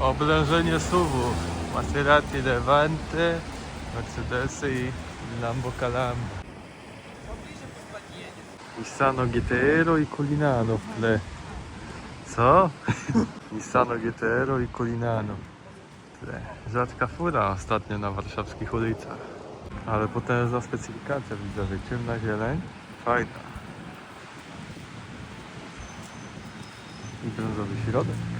Oblężenie SUV-ów. Maserati Levante, Mercedesy i Lambo Calambo. Nissano GTR i Culinano w tle. Co? Nissano GTR i Culinano w tle. Rzadka fura ostatnio na warszawskich ulicach. Ale potężna specyfikacja widzowie. Ciemna zieleń. Fajna. I brązowy środek.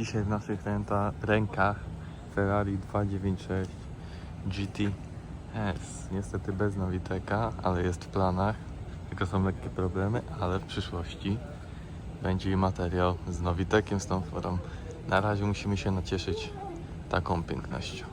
dzisiaj w naszych rękach Ferrari 296 GTS. Niestety bez Noviteka, ale jest w planach. Tylko są lekkie problemy, ale w przyszłości będzie materiał z Novitekiem, z tą forą. Na razie musimy się nacieszyć taką pięknością.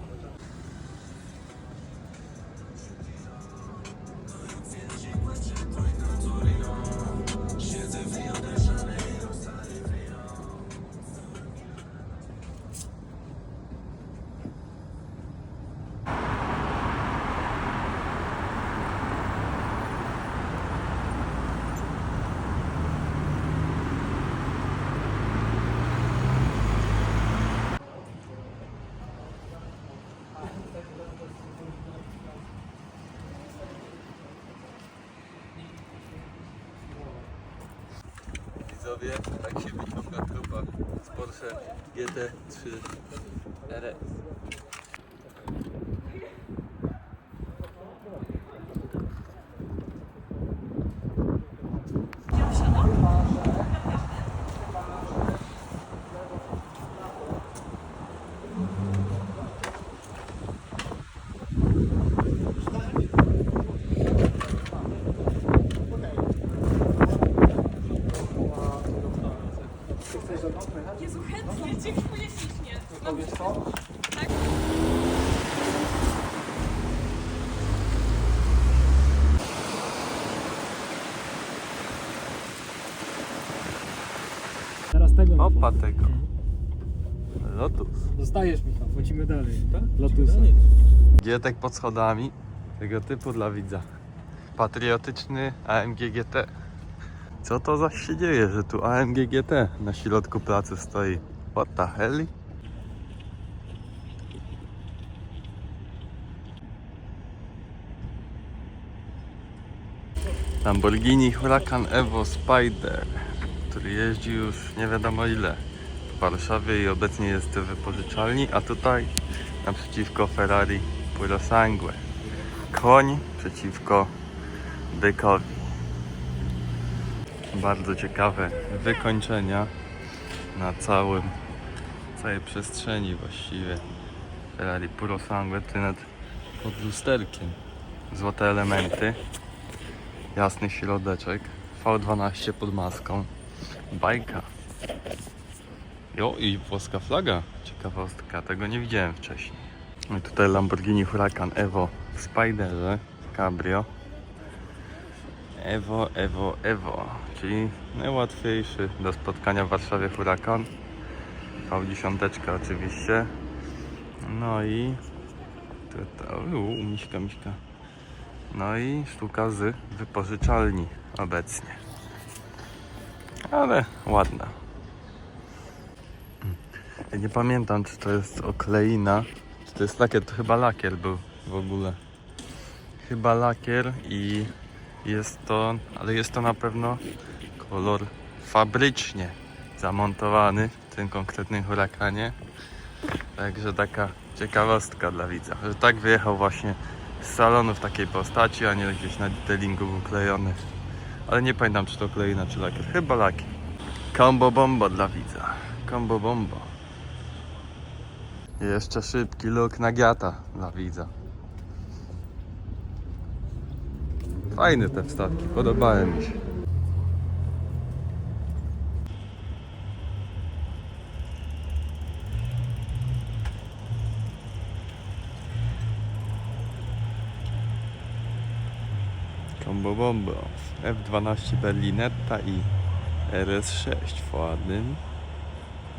Widzowie, tak się wyciąga trupa z Porsche GT3 RS. Jezu, chętnie, dziękuję ślicznie. Teraz tego. Opa tego. Lotus. Zostajesz Michał, wchodzimy dalej. Lotusa. Gietek pod schodami. Tego typu dla widza. Patriotyczny AMG GT. Co to za się dzieje, że tu AMG GT na środku placu stoi? What the hell? Lamborghini Huracan Evo Spider, który jeździ już nie wiadomo ile w Warszawie i obecnie jest w wypożyczalni, a tutaj naprzeciwko Ferrari Puro Sangue. Koń przeciwko bykowi. Bardzo ciekawe wykończenia na całym, całej przestrzeni właściwie Ferrari Puro Sangue, ty nawet pod lusterkiem. Złote elementy, jasny środeczek, V12 pod maską, bajka. Jo, i włoska flaga. Ciekawostka, tego nie widziałem wcześniej. No i tutaj Lamborghini Huracan Evo w Spiderze Cabrio. Evo, Evo, Evo, czyli najłatwiejszy do spotkania w Warszawie Huracan. V10 oczywiście. No i tutaj, u, miśka, miśka. No i sztuka z wypożyczalni obecnie. Ale ładna. Ja nie pamiętam, czy to jest okleina, czy to jest lakier. To chyba lakier był w ogóle. Chyba lakier i jest to, ale jest to na pewno kolor fabrycznie zamontowany w tym konkretnym hurakanie. Także taka ciekawostka dla widza, że tak wyjechał właśnie z salonu w takiej postaci, a nie gdzieś na detailingu był klejony. Ale nie pamiętam, czy to kleina, czy lakier. Chyba lakier. Combo bombo dla widza. Combo bomba. I Jeszcze szybki look na giata dla widza. Fajne te wstawki, podobały mi się. Combo Bombo F12 Berlinetta i RS6 w ładnym,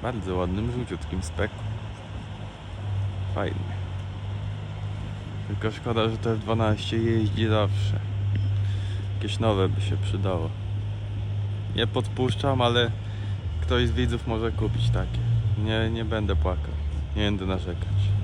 bardzo ładnym, żółciutkim speku. Fajnie. Tylko szkoda, że te F12 jeździ zawsze. Jakieś nowe by się przydało. Nie podpuszczam, ale ktoś z widzów może kupić takie. Nie, nie będę płakał. Nie będę narzekać.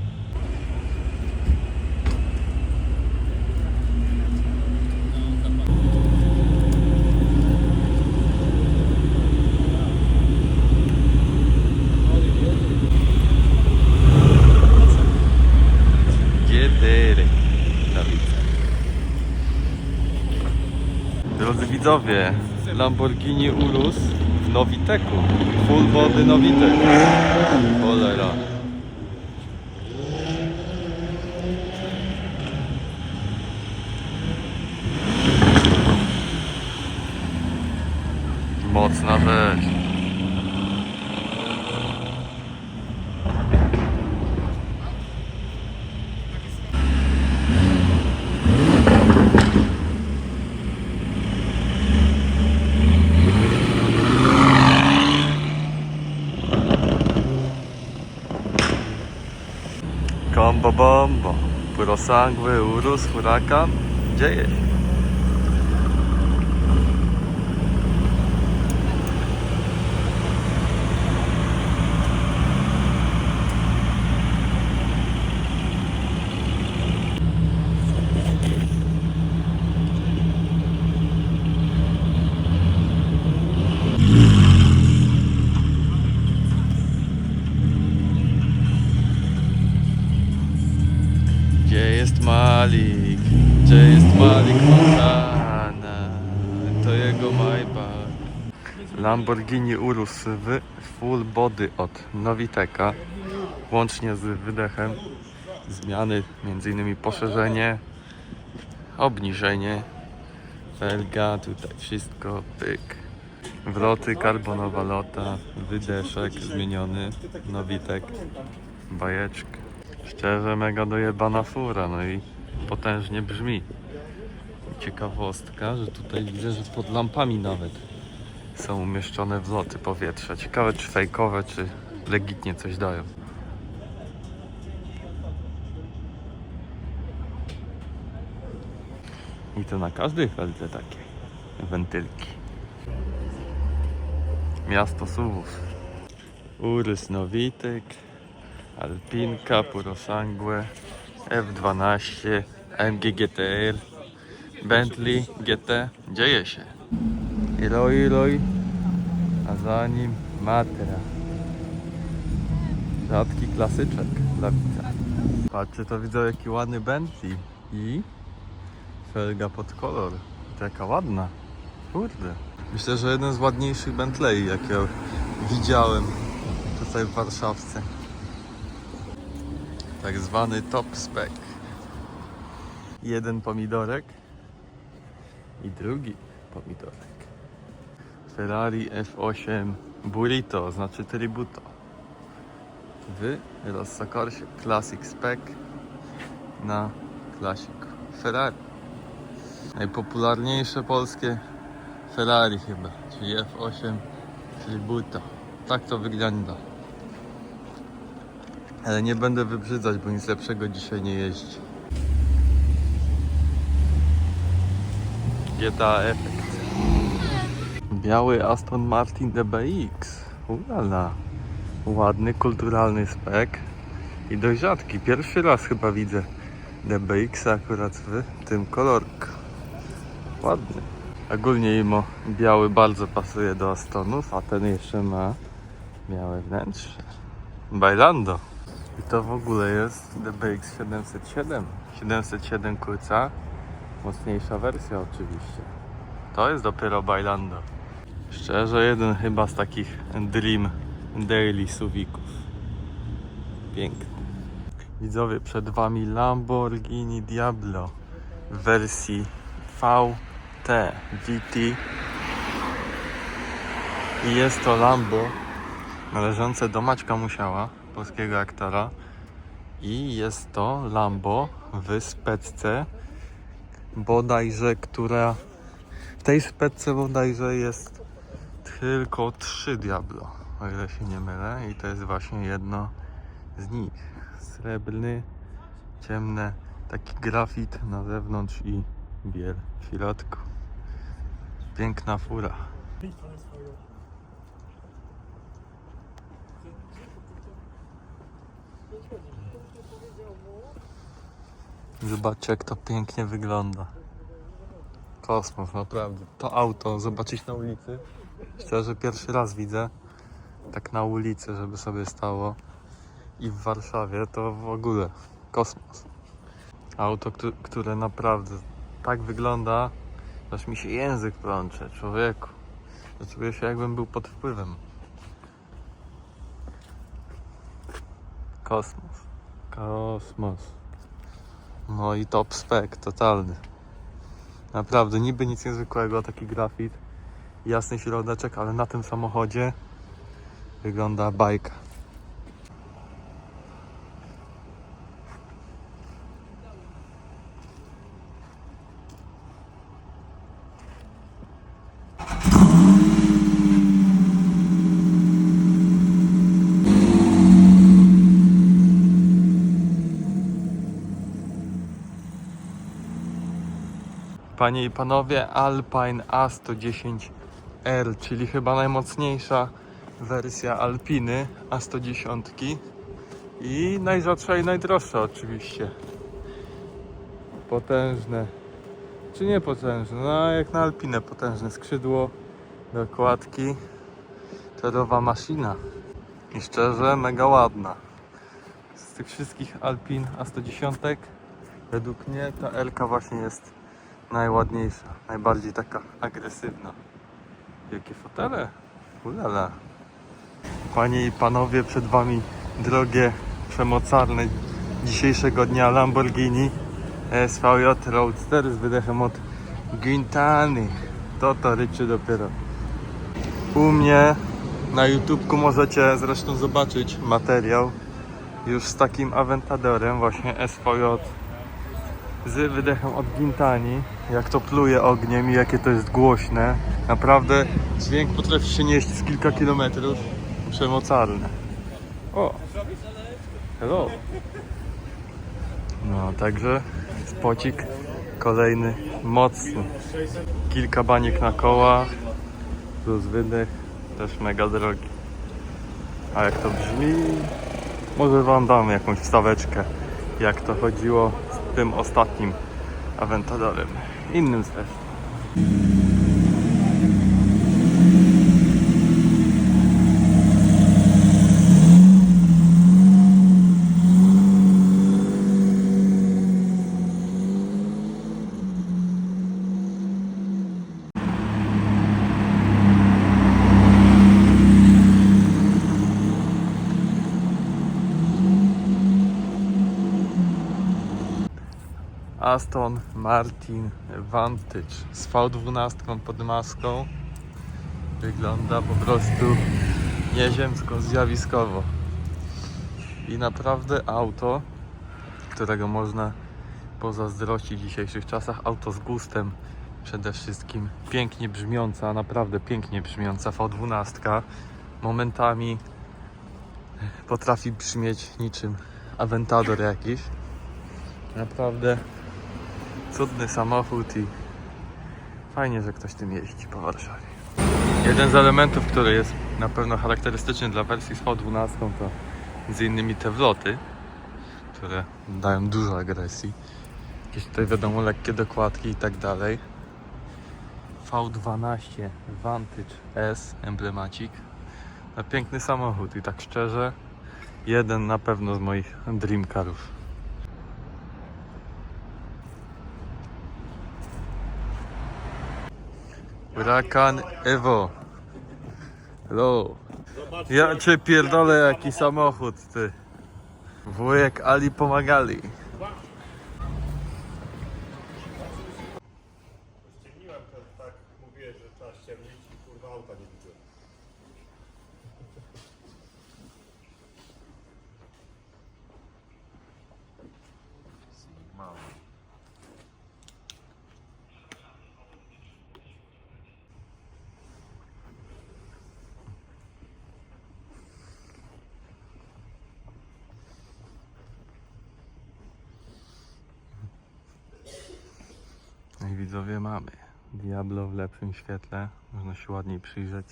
Widzowie, Lamborghini Urus w Nowiteku. Full body Nowitek. Cholera. Mocna rzecz. Puro sangue, urus, hurakan. Dzieje się. Gdzie jest Malik? Gdzie jest Malik Montana? To jego Maybach. Lamborghini Urus w full body od Noviteka. Łącznie z wydechem. Zmiany, m.in. poszerzenie, obniżenie. Felga, tutaj wszystko, pyk. Wloty, karbonowa lota, wydeszek zmieniony, Nowitek, bajeczka. Szczerze, mega dojebana fura, no i potężnie brzmi. Ciekawostka, że tutaj widzę, że pod lampami nawet są umieszczone wloty powietrza. Ciekawe, czy fejkowe, czy legitnie coś dają. I to na każdej felce takie wentylki. Miasto Suwów. Urys Nowitek. Alpinka, Puro Sangue, F12, AMG GTR, Bentley GT. Dzieje się. Iloj, iloj, a za nim Matra. Rzadki klasyczek dla widza. Patrzcie, to widzę jaki ładny Bentley i felga pod kolor. Taka ładna. Kurde. Myślę, że jeden z ładniejszych Bentley, jakie widziałem tutaj w Warszawce tak zwany top spec. Jeden pomidorek i drugi pomidorek. Ferrari F8 Burrito, znaczy Tributo. W Rossa Corsie Classic Spec na Classic Ferrari. Najpopularniejsze polskie Ferrari chyba, czyli F8 Tributo. Tak to wygląda. Ale nie będę wybrzydzać, bo nic lepszego dzisiaj nie jeździ. GTA Effect. Biały Aston Martin DBX. Ulala. Ładny, kulturalny spek. I dość rzadki. Pierwszy raz chyba widzę DBX akurat w tym kolorku. Ładny. Ogólnie imo biały bardzo pasuje do Astonów, a ten jeszcze ma białe wnętrze. Bailando. I to w ogóle jest DBX 707. 707 kurca. Mocniejsza wersja oczywiście. To jest dopiero Bailando. Szczerze, jeden chyba z takich Dream daily suwików. Piękny. Widzowie, przed Wami Lamborghini Diablo w wersji VT GT i jest to Lambo należące do Maćka Musiała, polskiego aktora i jest to Lambo w specce bodajże, która w tej specce bodajże jest tylko trzy Diablo, o ile się nie mylę i to jest właśnie jedno z nich. Srebrny, ciemne, taki grafit na zewnątrz i biel w środku. Piękna fura. Zobaczcie jak to pięknie wygląda. Kosmos, naprawdę. To auto zobaczyć na ulicy. Szczerze pierwszy raz widzę tak na ulicy, żeby sobie stało. I w Warszawie to w ogóle kosmos. Auto, któ- które naprawdę tak wygląda, aż mi się język plącze, człowieku. Czuję się jakbym był pod wpływem. Kosmos. Kosmos. No i top spec, totalny. Naprawdę, niby nic niezwykłego, taki grafit, jasny środeczek, ale na tym samochodzie wygląda bajka. Panie i panowie, Alpine A110R, czyli chyba najmocniejsza wersja Alpiny A110 i najrzadsza i najdroższa oczywiście. Potężne, czy nie potężne, no jak na Alpinę potężne skrzydło, dokładki, torowa maszyna. I szczerze mega ładna. Z tych wszystkich Alpin A110 według mnie ta Elka właśnie jest najładniejsza, najbardziej taka agresywna. Jakie fotele? Ulala. Panie i panowie, przed wami drogie, przemocarne dzisiejszego dnia Lamborghini SVJ Roadster z wydechem od Gintany. To to ryczy dopiero. U mnie na YouTubku możecie zresztą zobaczyć materiał już z takim Aventadorem właśnie SVJ z wydechem od Gintani, jak to pluje ogniem i jakie to jest głośne. Naprawdę dźwięk potrafi się nieść z kilka kilometrów. Przemocarne. O! Hello! No, także spocik kolejny, mocny. Kilka baniek na kołach, plus wydech, też mega drogi. A jak to brzmi? Może wam dam jakąś wstaweczkę, jak to chodziło z tym ostatnim Aventadorem. Innym zresztą. Aston Martin Vantage z V12 pod maską. Wygląda po prostu nieziemsko, zjawiskowo. I naprawdę auto, którego można pozazdrościć w dzisiejszych czasach. Auto z gustem przede wszystkim. Pięknie brzmiąca, naprawdę pięknie brzmiąca V12. Momentami potrafi brzmieć niczym Aventador jakiś. Naprawdę cudny samochód i fajnie, że ktoś tym jeździ po Warszawie. Jeden z elementów, który jest na pewno charakterystyczny dla wersji z V12 to innymi te wloty, które dają dużo agresji. Jakieś tutaj wiadomo lekkie dokładki i tak dalej. V12 Vantage S emblemacik. No, piękny samochód i tak szczerze jeden na pewno z moich dream carów. Huracan Evo. Hello. Ja cię pierdolę jaki samochód, ty. Wujek Ali pomagali. Ściemniłem, to tak mówię, że trzeba ściemnić i kurwa auta nie widzę. Mam. No i widzowie mamy. Diablo w lepszym świetle. Można się ładniej przyjrzeć.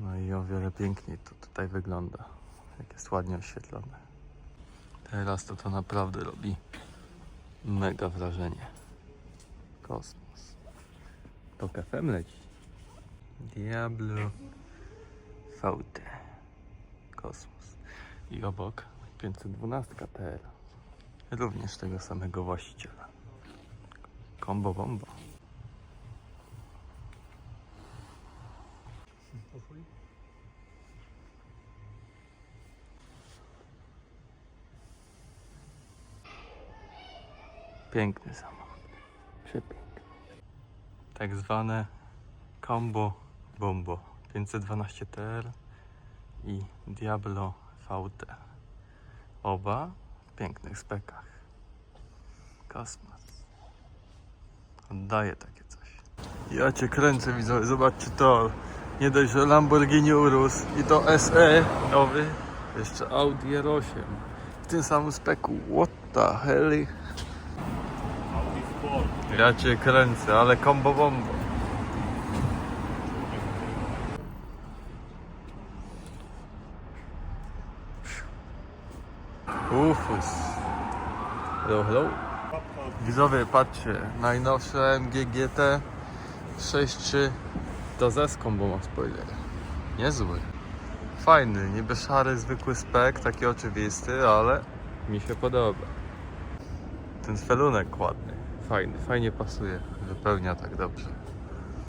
No i o wiele piękniej to tutaj wygląda. Jak jest ładnie oświetlone. Teraz to to naprawdę robi mega wrażenie. Kosmos. To kafem leci. Diablo VT. Kosmos. I obok 512 TR. Również tego samego właściciela. Combo bombo. Piękny samochód. Przepiękny. Tak zwane combo bombo. 512 TR i Diablo VT. Oba w pięknych spekach. Kosmos. Oddaję takie coś. Ja cię kręcę widzowie, zobaczcie to. Nie dość, że Lamborghini Urus i to SE nowy, jeszcze Audi R8 w tym samym speku. What the hell? Ja cię kręcę, ale combo bombo. Ufus. Hello, hello. Widzowie, patrzcie, najnowsze MG GT 6.3 to ze combo ma spoiler. Niezły. Fajny, niby szary, zwykły spek, taki oczywisty, ale mi się podoba. Ten felunek ładny, fajny, fajnie pasuje, wypełnia tak dobrze.